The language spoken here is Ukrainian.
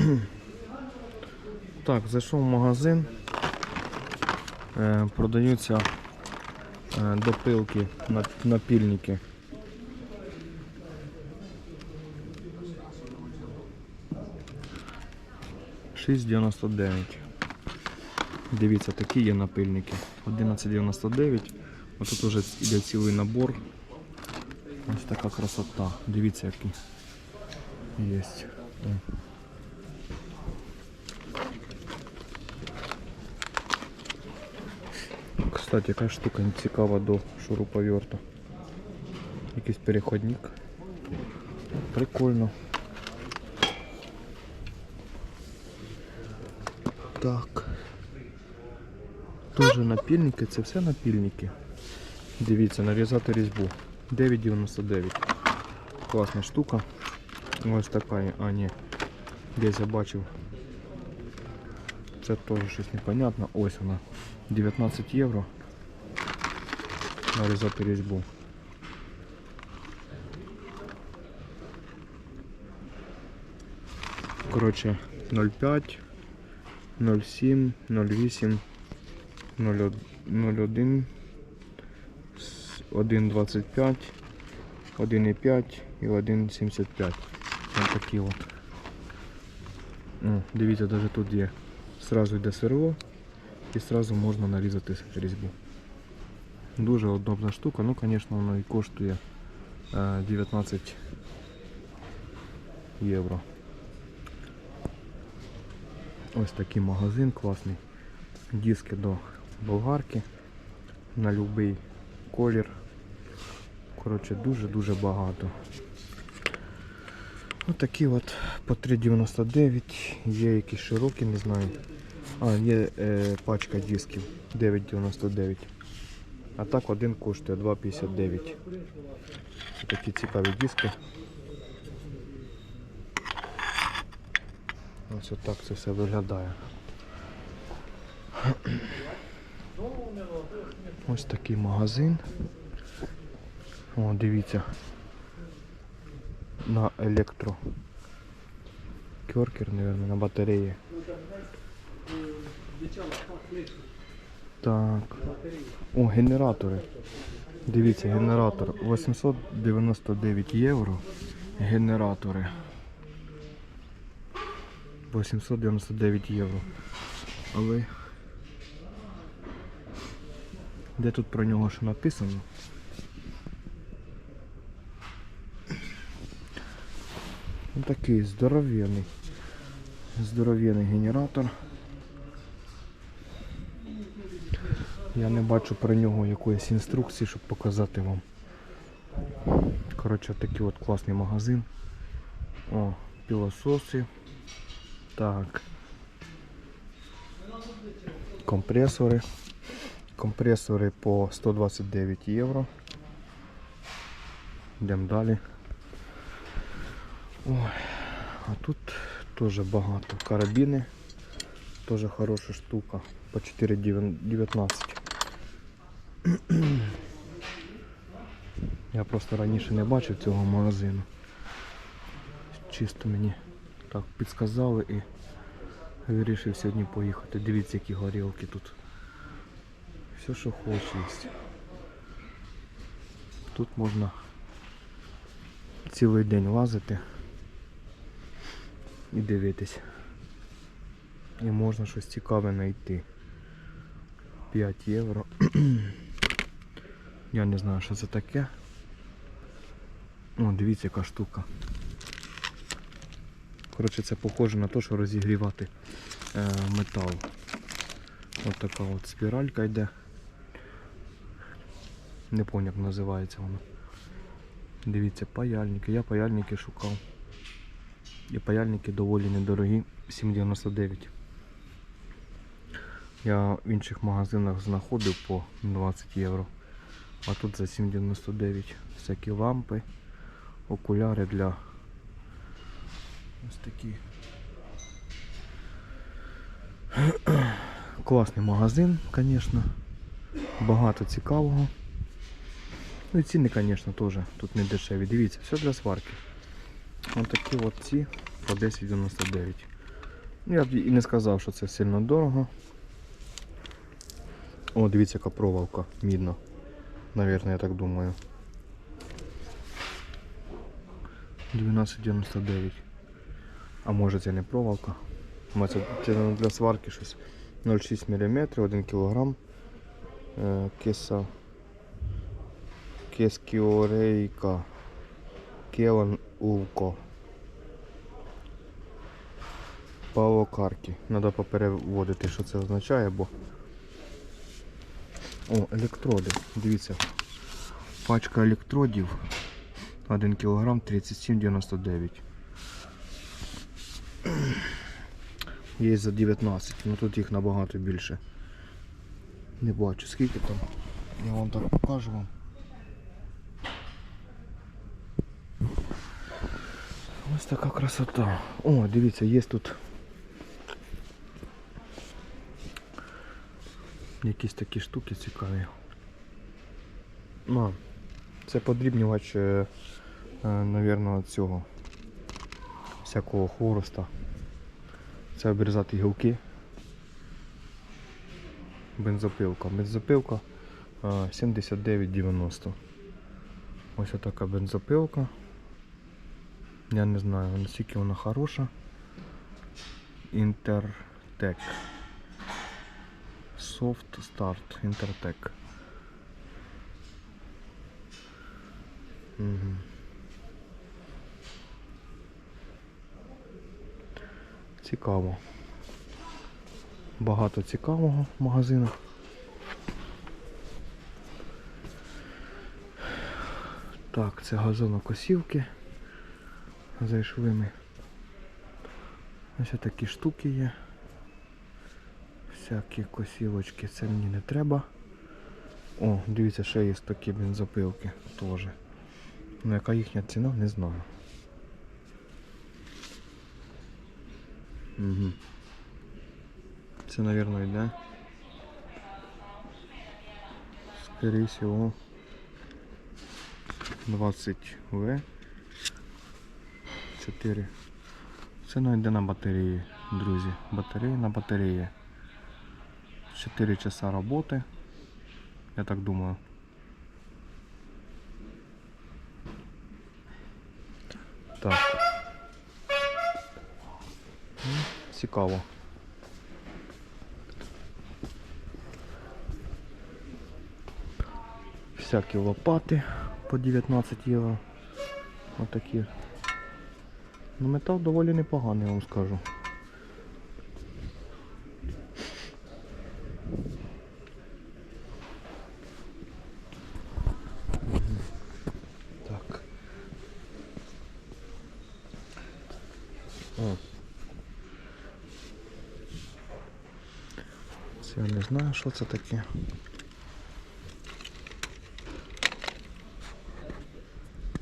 Так, зайшов в магазин. Е, продаються е, допилки, напільники. Шість дев'яносто дев'ять. Дивіться, такі є напильники. 11,99. Ось тут вже йде цілий набор. Ось така красота. Дивіться, який є. Кстати, яка штука цікава до шуруповерта. Якийсь переходник. Прикольно. Так. Тоже напільники, це все напільники. Дивіться, нарізати різьбу. 9,99. Класна штука. Ось така, а ні. Десь я бачив. Це теж щось непонятно. Ось вона. 19 євро. Нарізати різьбу. Коротше, 0,5, 0,7, 0,8, 0,1, 1,25, 1,5 і 1,75. Ось такі от. О, дивіться, навіть тут є. Сразу йде сверло і сразу можна нарізати різьбу. Дуже удобна штука, ну звісно воно і коштує е, 19 євро. Ось такий магазин класний. Диски до болгарки на будь-який колір. Коротше, дуже-дуже багато. Ось такі от по 3,99. Є якісь широкі, не знаю. А, є е, пачка дисків 9,99. А так один коштує 2,59. Ось Такі цікаві диски. Ось отак це все виглядає. Ось такий магазин. О, дивіться. На електро. Кьоркер, мабуть, на батареї. Так. О, генератори. Дивіться, генератор. 899 євро. Генератори. 899 євро. Але де тут про нього що написано? Такий здоров'яний. Здоров'яний генератор. Я не бачу про нього якоїсь інструкції, щоб показати вам. Коротше, такий от класний магазин. О, пілососи. Так. Компресори. Компресори по 129 євро. Йдемо далі. Ой, а тут теж багато. Карабіни. Теж хороша штука. По 4,19. Я просто раніше не бачив цього магазину. Чисто мені так підсказали і вирішив сьогодні поїхати. Дивіться, які горілки тут. Все, що хочеш. Тут можна цілий день лазити і дивитись. І можна щось цікаве знайти. 5 євро. Я не знаю, що це таке. О, дивіться, яка штука. Коротше, це похоже на те, що розігрівати е, метал. Ось така от спіралька йде. Не пам'ятаю, як називається вона. Дивіться, паяльники. Я паяльники шукав. І паяльники доволі недорогі, 7,99. Я в інших магазинах знаходив по 20 євро. А тут за 7,99 всякі лампи, окуляри для ось такі. Класний магазин, звісно. Багато цікавого. Ну і ціни, звісно, теж тут не дешеві. Дивіться, все для сварки. Ось такі от ці по 10,99. Я б і не сказав, що це сильно дорого. О, дивіться, яка проволока мідна. Навірно, я так думаю. 12,99. А може це не проволока? Це, це для сварки щось. 0,6 мм, 1 кг. Кеса. Кескіорейка. Келан Улко. Павло Каркі. Треба попереводити, що це означає, бо. О, електроди. Дивіться. Пачка електродів. 1 кг 37,99. Є за 19, ну тут їх набагато більше. Не бачу скільки там. Я вам так покажу вам. Ось така красота. О, дивіться, є тут якісь такі штуки цікаві. А, це подрібнювач, е, е, цього всякого хвороста. Це обрізати гілки. Бензопилка. Бензопилка е, 79,90. Ось така бензопилка. Я не знаю, наскільки вона хороша. Інтертек. Soft Start Intertech. Угу. Цікаво. Багато цікавого в магазинах. Так, це газонокосівки. Зайшли ми. Ось такі штуки є. Всякі косівочки, це мені не треба. О, дивіться, ще є такі бензопилки теж. Ну яка їхня ціна, не знаю. Угу. Це, мабуть, йде. Скорее всего 20 В 4. Це ну, йде на батареї, друзі. Батареї на батареї. 4 часа роботи. Я так думаю. Так. Цікаво. Всякі лопати по 19 євро. Отакі. Ну метал доволі непоганий, я вам скажу. О. Я не знаю, що це таке.